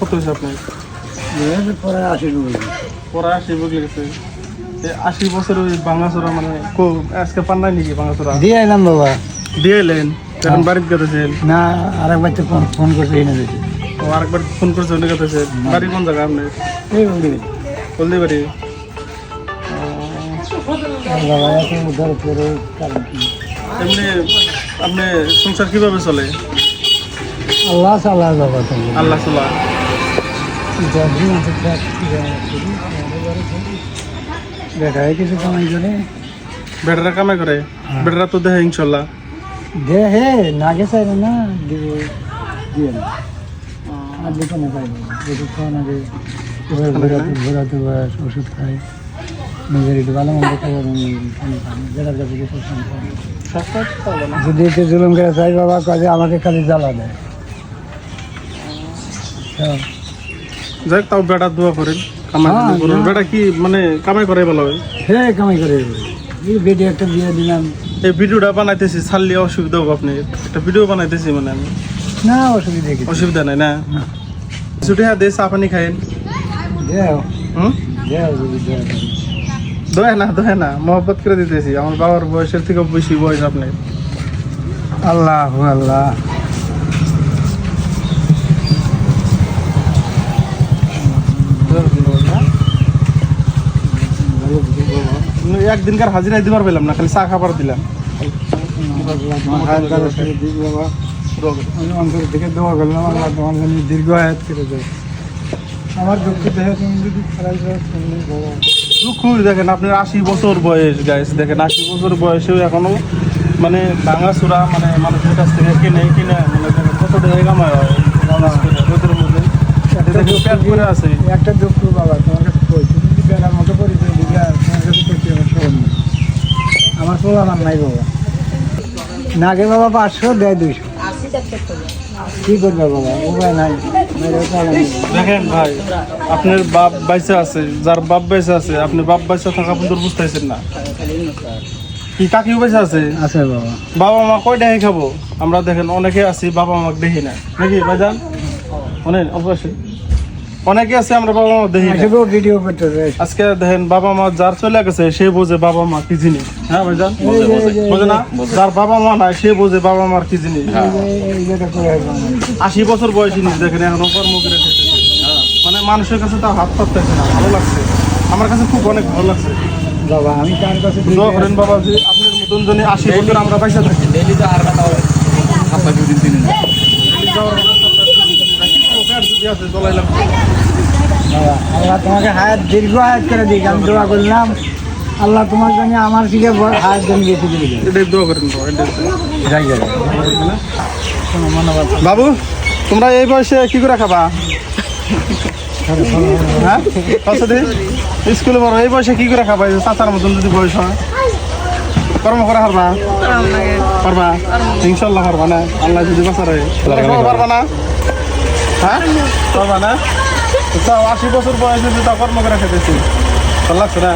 কত হয়েছে আপনার? পরে আশি বুঝলে গেছে আশি বছর ওই বাংলাচোরা মানে কো- আজকে পান নাই নাকি বাংলাচোরা দিয়ে এলাম বাবা। দিয়ে এলেন? এখন বাড়িতে গেতেছেন না আরেকবার তো ফোন ফোন করছে এনে দিয়েছে ও আরেকবার ফোন করছে গেতেছেন বাড়ি কোন জায়গা আপনার? এই বলি বলতে পারি বাবা এত উদ্ধার করে কারণ কি? এমনি আপনি সংসার কীভাবে চলে? আল্লাহ সাল্লাহ আল্লাহ চলা বেটায় কিছু কামাই করে। বেটারা কামাই করে? বেটারা তো দেখে ইনশাল্লাহ। দে হে নাগে চাই না দিব দিয়ে না। আর দেখো না। পাইব ওষুধ খাওয়া নাগে ঘোরাতে ঘোরাতে বয়স ওষুধ খাই নিজের একটু ভালো মন্দ খাই যেটার কাছে কিছু সস্তা চলে না। যদি একটু জুলুম করে চাই বাবা কাজে আমাকে খালি জ্বালা দেয়। যাই তাও বেটা দোয়া করেন কামাই হ্যাঁ, করুন। না। বেটা কি মানে কামাই করে ভালো হয়? হে কামাই করে এই বেটি একটা দিয়ে দিলাম। এই ভিডিওটা বানাইতেছি ছাড়লে অসুবিধা হবে আপনি একটা ভিডিও বানাইতেছি মানে আমি। না অসুবিধা কিছু অসুবিধা নাই না। ছুটি হ্যাঁ দিয়ে চা পানি খাইন দোয়া না দোয়া না মহব্বত করে দিতেছি। আমার বাবার বয়সের থেকে বেশি বয়স আপনি আল্লাহ আল্লাহ। একদিনকার হাজিরা দিবার পেলাম না খালি চা খাবার দিলাম। অন্তর থেকে আল্লাহ তোমার জন্য দীর্ঘ আয়াত আমার দুঃখ দেখে তুমি যদি খারাপ যাও তুমি বাবা দুঃখ দেখেন আপনার আশি বছর বয়স গাইস দেখেন আশি বছর বয়সেও এখনও মানে ভাঙা চূড়া মানে মানুষের কাছ থেকে কিনে কিনে মানে কত টাকা কামায় হয় রোদের মধ্যে। একটা দুঃখ আছে। একটা দুঃখ বাবা তোমার কাছে কই তুমি যদি বেড়ার মতো পরিচয় দিলে আর তোমার কাছে কইতে আমার স্মরণ নেই আমার পোলা আমার নাই বাবা। নাগে বাবা পাঁচশো দেয় দুইশো। কি করবে বাবা? উপায় নাই। দেখেন ভাই আপনার বাপ বাইসা আছে যার বাপ বাইসা আছে আপনি বাপ বাইসা থাকা পর্যন্ত বুঝতেছেন না। কি কাকি বাইসা আছে? আছে বাবা। বাবা মা কয় দেখে খাব? আমরা দেখেন অনেকে আছি বাবা মাকে দেখি না। নাকি ভাইজান? অনেক অবশ্যই। অনেকে আছে আমরা বাবা মা দেখি ভিডিও করতে আজকে দেখেন বাবা মা যার চলে গেছে সে বোঝে বাবা মা কি জিনিস হ্যাঁ ভাইজান বোঝে, বোঝে। বোঝে না যার বাবা মা নাই সে বোঝে বাবা মার কি জিনিস আশি বছর বয়সী নিজ দেখেন এখনও কর্ম করে। মানে মানুষের কাছে তার হাত পাততেছে না ভালো লাগছে আমার কাছে খুব অনেক ভালো লাগছে বাবা আমি কার কাছে দোয়া করেন বাবা যে আপনার মতন জন্য আশি বছর আমরা পয়সা থাকি ডেইলি তো আর কথা দিন আছে চলাইলাম আল্লাহ তোমাকে হায়াত দীর্ঘ হায়াত করে দিক। আমি দোয়া করলাম আল্লাহ তোমার জন্য আমার বড় হায়াত করেন বাবা, তোমরা এই বয়সে কি করে খাবা? হ্যাঁ? আচ্ছা স্কুলে বড় এই বয়সে কি করে খাবা? চাচার মতন যদি বয়স হয়। কর্ম করে হারবা পারবা? ইনশাল্লাহ পারবা না? আল্লাহ যদি বাঁচারে। পারবা না? হ্যাঁ? পারবা না? আশি বছর বয়সে তাও কর্ম করে খেতেছি ভালো লাগছে না?